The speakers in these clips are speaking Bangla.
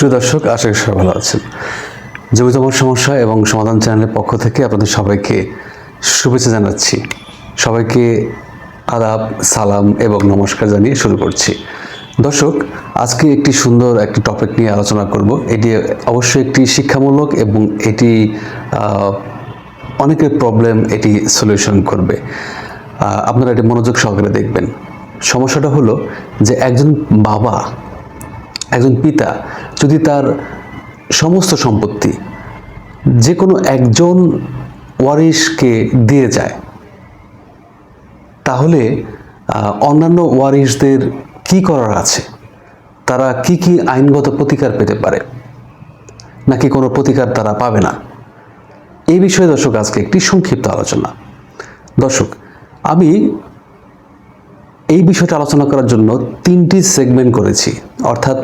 প্রিয় দর্শক, আশা করি সবাই ভালো আছেন। জমিতম সমস্যা এবং সমাধান চ্যানেলের পক্ষ থেকে আপনাদের সবাইকে শুভেচ্ছা জানাচ্ছি। সবাইকে আদাব, সালাম এবং নমস্কার জানিয়ে শুরু করছি। দর্শক, আজকে একটি সুন্দর একটি টপিক নিয়ে আলোচনা করব। এটি অবশ্যই একটি শিক্ষামূলক এবং এটি অনেকের প্রবলেম এটি সলিউশন করবে। আপনারা এটি মনোযোগ সহকারে দেখবেন। সমস্যাটা হলো যে একজন বাবা একজন পিতা যদি তার সমস্ত সম্পত্তি যে কোনো একজন ওয়ারিশকে দিয়ে যায়, তাহলে অন্যান্য ওয়ারিশদের কি করার আছে? তারা কি কি আইনগত প্রতিকার পেতে পারে? নাকি কোনো প্রতিকার তারা পাবে না? এই বিষয়ে, দর্শক, আজকে একটি সংক্ষিপ্ত আলোচনা। দর্শক, আমি এই বিষয়টা আলোচনা করার জন্য তিনটি সেগমেন্ট করেছি। অর্থাৎ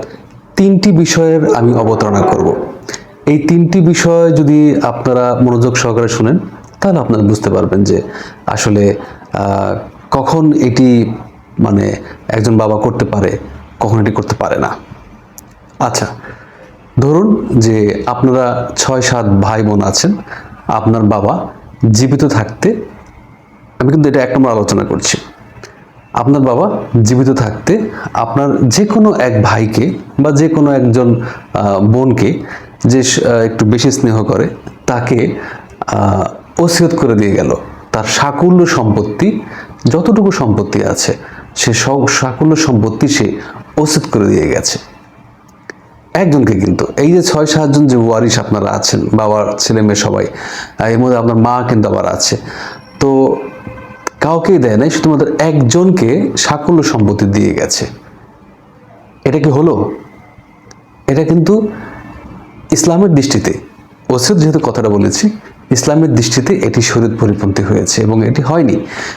তিনটি বিষয়ের আমি অবতারণা করব। এই তিনটি বিষয় যদি আপনারা মনোযোগ সহকারে শুনেন, তাহলে আপনারা বুঝতে পারবেন যে আসলে কখন এটি মানে একজন বাবা করতে পারে, কখন এটি করতে পারে না। আচ্ছা ধরুন যে আপনারা ছয়, সাত ভাই বোন আছেন, আপনার বাবা জীবিত থাকতে, আমি কিন্তু এটা এক নম্বর আলোচনা করছি। আপনার বাবা জীবিত থাকতে আপনার যে কোনো এক ভাইকে বা যে কোনো একজন বোনকে যে একটু বেশি স্নেহ করে, তাকে ওসিয়ত করে দিয়ে গেল। তার সাকুল্য সম্পত্তি, যতটুকু সম্পত্তি আছে, সে সব সাকুল্য সম্পত্তি সে ওসিয়ত করে দিয়ে গেছে। একজনকে কিন্তু, এই যে ছয় সাতজন যে ওয়ারিশ আপনারা আছেন, বাবার ছেলে মেয়ে সবাই, এর মধ্যে আপনার মা কিন্তু আবার আছে। তো কাউকেই দেয় নাই, শুধুমাত্র একজনকে সাকুল্য সম্পত্তি দিয়ে গেছে। এটা কি হলো? এটা কিন্তু ইসলামের দৃষ্টিতে ওসিদ যেহেতু কথাটা বলেছি, ইসলামের দৃষ্টিতে এটি শরীর পরিপন্থী হয়েছে এবং এটি হয়নি।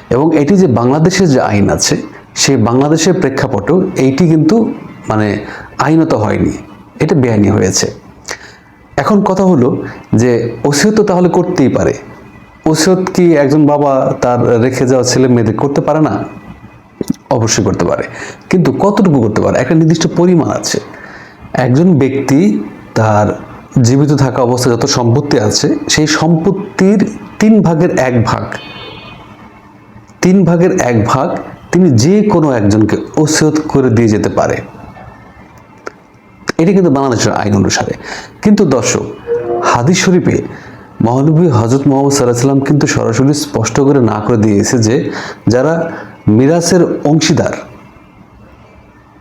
এবং এটি যে বাংলাদেশের যে আইন আছে, সেই বাংলাদেশের প্রেক্ষাপটেও এইটি কিন্তু মানে আইনত হয়নি। এটা বেআইনি হয়েছে। এখন কথা হলো যে ওসিয়ত তো তাহলে করতেই পারে। ওসিয়ত কি একজন বাবা তার রেখে যাওয়া ছেলে মেয়েদের করতে পারে না? অবশ্যই করতে পারে। কিন্তু কতটুকু করতে পারে? একটা নির্দিষ্ট পরিমাণ আছে। একজন ব্যক্তি তার জীবিত থাকা অবস্থায় যত সম্পত্তি আছে, সেই সম্পত্তির তিন ভাগের এক ভাগ, তিন ভাগের এক ভাগ তিনি যে কোনো একজনকে ওসিয়ত করে দিয়ে যেতে পারে। এটি কিন্তু বাংলাদেশের আইন অনুসারে। কিন্তু দর্শক, হাদিস শরীফে মহানবী হজরত মোহাম্মদ সাল্লাহ সাল্লাম কিন্তু সরাসরি স্পষ্ট করে না করে দিয়েছে যে, যারা মিরাসের অংশীদার,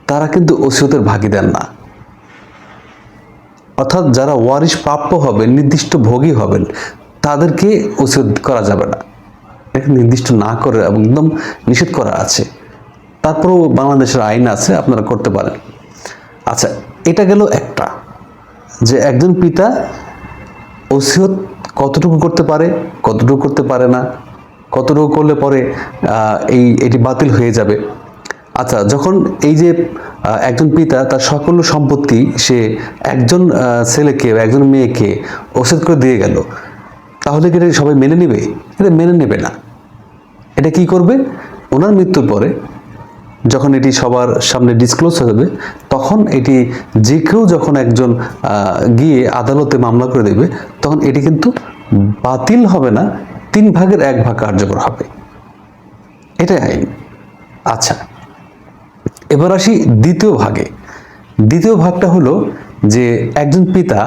তারা কিন্তু ওসিয়তের ভাগিদার না। অর্থাৎ যারা ওয়ারিশ প্রাপ্য হবেন, নির্দিষ্ট ভোগী হবেন, তাদেরকে ওসিয়ত করা যাবে না। এটা নির্দিষ্ট না করে একদম নিষেধ করা আছে। তারপরেও বাংলাদেশের আইন আছে, আপনারা করতে পারেন। আচ্ছা এটা গেল একটা, যে একজন পিতা ওসিয়ত কতটুকু করতে পারে, কতটুকু করতে পারে না, কতটুকু করলে পরে এই, এটি বাতিল হয়ে যাবে। আচ্ছা যখন এই যে একজন পিতা তার সকল সম্পত্তি সে একজন ছেলেকে বা একজন মেয়েকে ওসিয়ত করে দিয়ে গেল, তাহলে কি এটা সবাই মেনে নেবে? এটা মেনে নেবে না। এটা কি করবে? ওনার মৃত্যুর পরে যখন এটি সবার সামনে ডিসক্লোজ হয়ে যাবে, তখন এটি যে কেউ যখন একজন গিয়ে আদালতে মামলা করে দেবে তখন এটি কিন্তু বাতিল হবে না, তিন ভাগের এক ভাগ কার্যকর হবে। এটাই আইন। আচ্ছা এবার আসি দ্বিতীয় ভাগে। দ্বিতীয় ভাগটা হলো যে একজন পিতা,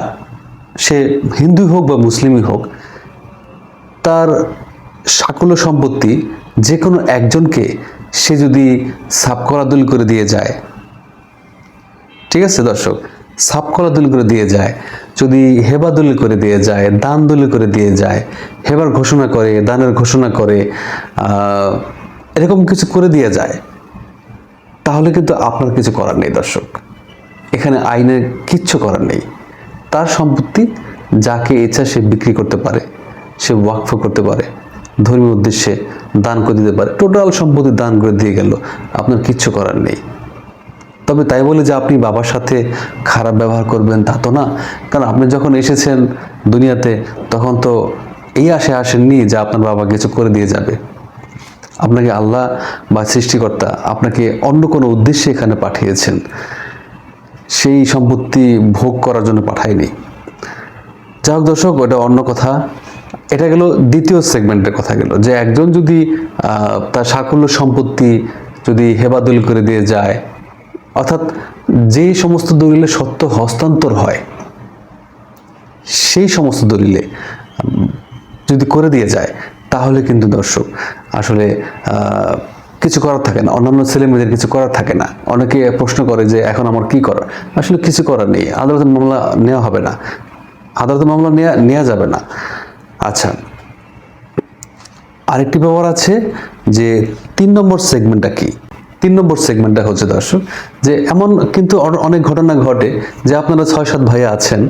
সে হিন্দুই হোক বা মুসলিমই হোক, তার সাকুল্য সম্পত্তি যে কোনো একজনকে সে যদি সাবকরাদুল করে দিয়ে যায়, ঠিক আছে দর্শক? সাবকরাদুল করে দিয়ে যায়, যদি হেবাদুল করে দিয়ে যায়, দান দলিল করে দিয়ে যায়, হেবার ঘোষণা করে, দানের ঘোষণা করে এরকম কিছু করে দিয়ে যায়, তাহলে কিন্তু আপনার কিছু করার নেই দর্শক। এখানে আইনের কিচ্ছু করার নেই। তার সম্পত্তি যাকে ইচ্ছা সে বিক্রি করতে পারে, সে ওয়াকফ করতে পারে। ধর্মীয় উদ্দেশ্যে দান করে দিতে পারে। টোটাল সম্পত্তি দান করে দিয়ে গেল। আপনার কিচ্ছু করার নেই। তবে তাই বলে যে আপনি বাবার সাথে খারাপ ব্যবহার করবেন তা তো না। কারণ আপনি যখন এসেছেন দুনিয়াতে, তখন তো এই আশে আসেননি যে আপনার বাবা কিছু করে দিয়ে যাবে। আপনাকে আল্লাহ বা সৃষ্টিকর্তা আপনাকে অন্য কোনো উদ্দেশ্যে এখানে পাঠিয়েছেন। সেই সম্পত্তি ভোগ করার জন্য পাঠায়নি। যাই হোক দর্শক, ওটা অন্য কথা। এটা গেল দ্বিতীয় সেগমেন্টের কথা গেল, যে একজন যদি তার সাকুল্য সম্পত্তি যদি হেবাদুল করে দিয়ে যায়, অর্থাৎ যে সমস্ত দলিলে সত্য হস্তান্তর হয়, সেই সমস্ত দলিলে যদি করে দিয়ে যায়, তাহলে কিন্তু দর্শক, আসলে কিছু করার থাকে না, অন্যান্য ছেলে মেয়েদের কিছু করার থাকে না। অনেকে প্রশ্ন করে যে, এখন আমার কি করার? আসলে কিছু করার নেই আদালতের মামলা নেওয়া হবে না আদালতের মামলা নেওয়া নেওয়া যাবে না। আচ্ছা। আরেকটি ব্যাপার আছে যে তিন নম্বর সেগমেন্টটা কি? তিন নম্বর সেগমেন্টটা হচ্ছে দর্শক, যে এমন কিন্তু অনেক ঘটনা ঘটে যে আপনারা ছয় সাত ভাইয়া আছেন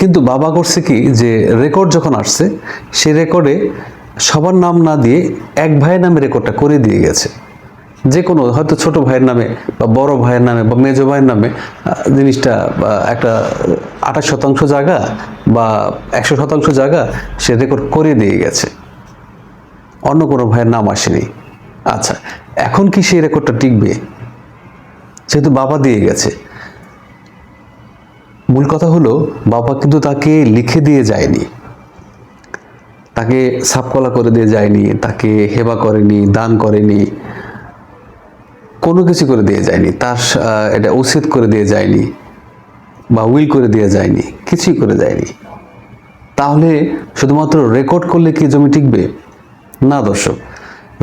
কিন্তু বাবা করছে কি যে রেকর্ড যখন আসছে সেই রেকর্ডে সবার নাম না দিয়ে এক ভাইয়ের নামে রেকর্ডটা করে দিয়ে গেছে। যে কোনো হয়তো ছোট ভাইয়ের নামে বা বড় ভাইয়ের নামে বা মেজো ভাইয়ের নামে জিনিসটা একটা আঠাশ শতাংশ জায়গা বা একশো শতাংশ জায়গা সে রেকর্ড করে দিয়ে গেছে। অন্য কোনো ভাইয়ের নাম আসেনি। আচ্ছা এখন কি সেই রেকর্ডটা টিকবে? যেহেতু বাবা দিয়ে গেছে। মূল কথা হলো, বাবা কিন্তু তাকে লিখে দিয়ে যায়নি। তাকে সাপকলা করে দিয়ে যায়নি, তাকে হেবা করেনি, দান করেনি, কোনো কিছু করে দিয়ে যায়নি। তার এটা উচিত করে দিয়ে যায়নি। বা উইল করে দিয়ে যায়নি, কিছুই করে যায়নি। তাহলে শুধুমাত্র রেকর্ড করলে কি জমি টিকবে? না দর্শক,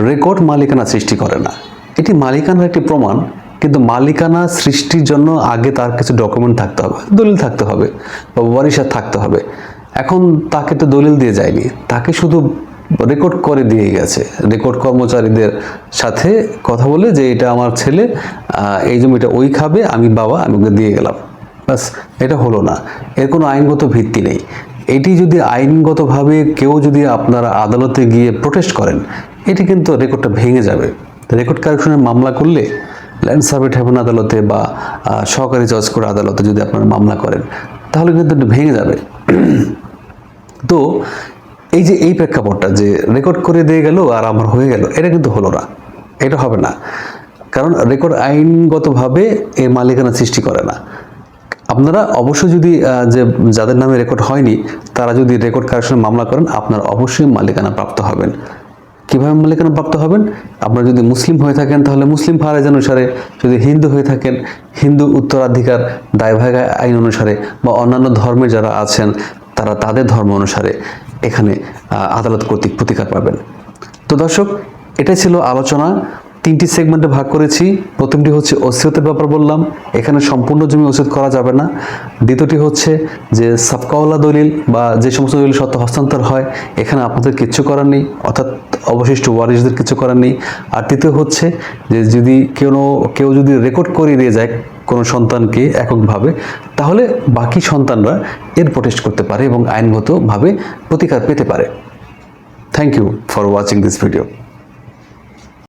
রেকর্ড মালিকানা সৃষ্টি করে না। এটি মালিকানার একটি প্রমাণ, কিন্তু মালিকানা সৃষ্টির জন্য আগে তার কিছু ডকুমেন্ট থাকতে হবে, দলিল থাকতে হবে বা ওয়ারিশার থাকতে হবে। এখন তাকে তো দলিল দিয়ে যায়নি, তাকে শুধু রেকর্ড করে দিয়ে গেছে। রেকর্ড কর্মচারীদের সাথে কথা বলে যে এটা আমার ছেলে এই জমিটা ওই খাবে, আমি বাবা, আমি ওকে দিয়ে গেলাম। ব্যাস এটা হলো না। এর কোনো আইনগত ভিত্তি নেই। এটি যদি আইনগতভাবে কেউ যদি আপনারা আদালতে গিয়ে প্রোটেস্ট করেন, এটি কিন্তু রেকর্ডটা ভেঙে যাবে। রেকর্ড কারেকশনের মামলা করলে ল্যান্ড সার্ভে ট্রাইব্যুনাল আদালতে বা সহকারী জজ করে আদালতে যদি আপনারা মামলা করেন, তাহলে কিন্তু এটা ভেঙে যাবে। তো এই যে এই প্রেক্ষাপটটা যে রেকর্ড করে দিয়ে গেল আর আমার হয়ে গেল, এটা কিন্তু হলো না। এটা হবে না। কারণ রেকর্ড আইনগতভাবে এর মালিকানা সৃষ্টি করে না। আপনারা অবশ্যই যদি যে যাদের নামে রেকর্ড হয়নি, তারা যদি রেকর্ড কারেকশনের মামলা করেন, আপনার অবশ্যই মালিকানা প্রাপ্ত হবেন। কীভাবে মালিকানা প্রাপ্ত হবেন? আপনারা যদি মুসলিম হয়ে থাকেন, তাহলে মুসলিম ফারাজ অনুসারে, যদি হিন্দু হয়ে থাকেন, হিন্দু উত্তরাধিকার দায়ভাগ আইন অনুসারে, বা অন্যান্য ধর্মের যারা আছেন, তারা তাদের ধর্ম অনুসারে এখানে আদালত কর্তৃক প্রতিকার পাবেন। তো দর্শক, এটাই ছিল আলোচনা। তিনটি সেগমেন্টে ভাগ করেছি। প্রথমটি হচ্ছে ওসিয়তের ব্যাপার বললাম। এখানে সম্পূর্ণ জমি ওসিয়ত করা যাবে না। দ্বিতীয়টি হচ্ছে যে সাবকাওয়ালা দলিল বা যে সমস্ত দলিল সত্য হস্তান্তর হয়, এখানে আপনাদের কিচ্ছু করার নেই, অর্থাৎ অবশিষ্ট ওয়ারিশদের কিছু করার নেই। আর তৃতীয় হচ্ছে যে যদি কেউ কেউ যদি রেকর্ড করিয়ে দিয়ে যায় কোনো সন্তানকে এককভাবে, তাহলে বাকি সন্তানরা এর প্রোটেস্ট করতে পারে এবং আইনগতভাবে প্রতিকার পেতে পারে। Thank you for watching this video